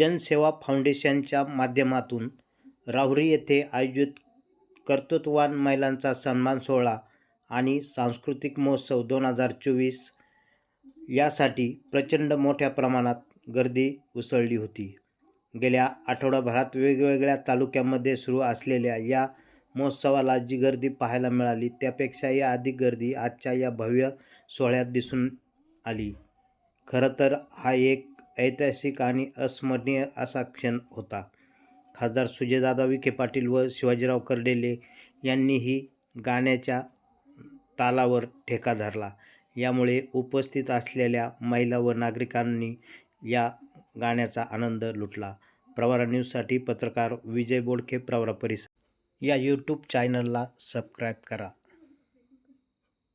जनसेवा फाउंडेशनच्या माध्यमातून राहुरी येथे आयोजित कर्तृत्ववान महिलांचा सन्मान सोहळा आणि सांस्कृतिक महोत्सव दोन हजार चोवीस यासाठी प्रचंड मोठ्या प्रमाणात गर्दी उसळली होती. गेल्या आठवडाभरात वेगवेगळ्या तालुक्यांमध्ये सुरू असलेल्या या महोत्सवाला जी गर्दी पाहायला मिळाली त्यापेक्षाही अधिक गर्दी आजच्या या भव्य सोहळ्यात दिसून आली. खरं तर हा एक ऐतिहासिक आणि अस्मरणीय असा क्षण होता. खासदार सुजयदादा विखे पाटील व शिवाजीराव कर्डेले यांनीही गाण्याच्या तालावर ठेका धरला. यामुळे उपस्थित असलेल्या महिला व नागरिकांनी या गाण्याचा आनंद लुटला. प्रवरा न्यूजसाठी पत्रकार विजय बोडखे प्रवरा परिसर. या यूट्यूब चॅनलला सबस्क्राईब करा.